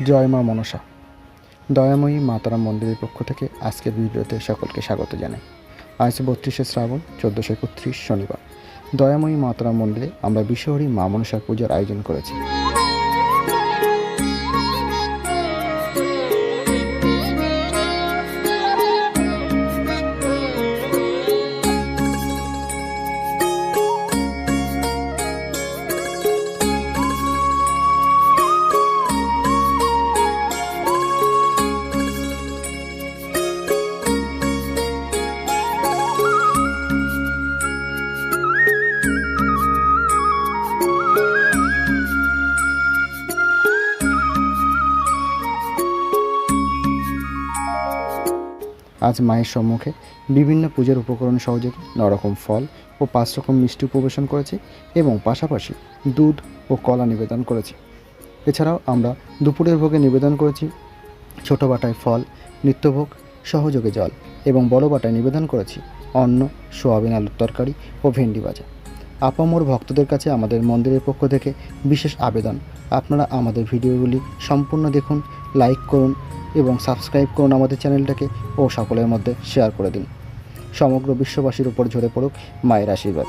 জয় মা মনসা। দয়াময়ী মাতারাম মন্দিরের পক্ষ থেকে আজকের ভিডিওতে সকলকে স্বাগত জানাই। আজ বত্রিশে শ্রাবণ, চোদ্দোশো একত্রিশ শনিবার। দয়াময়ী মাতারাম মন্দিরে আমরা বিশ্বহরী মা মনসার পূজার আয়োজন করেছি। আজ মায়ের সম্মুখে বিভিন্ন পূজার উপকরণ সহযোগে নরকম ফল ও পাঁচ রকম মিষ্টি উপবেশন করেছি এবং পাশাপাশি দুধ ও কলা নিবেদন করেছি। এছাড়াও আমরা দুপুরের ভোগে নিবেদন করেছি ছোটো বাটায় ফল, নিত্যভোগ, সহযোগে জল এবং বড় বাটায় নিবেদন করেছি অন্ন, সোয়াবিন, আলুর তরকারি ও ভেন্ডি ভাজা। আপামর ভক্তদের কাছে আমাদের মন্দিরের পক্ষ থেকে বিশেষ আবেদন। আপনারা আমাদের ভিডিওগুলি সম্পূর্ণ দেখুন লাইক করুন এবং সাবস্ক্রাইব করুন আমাদের চ্যানেলটাকে ও সকলের মধ্যে শেয়ার করে দিন। সমগ্র বিশ্ববাসীর উপর ঝরে পড়ুক মায়ের আশীর্বাদ।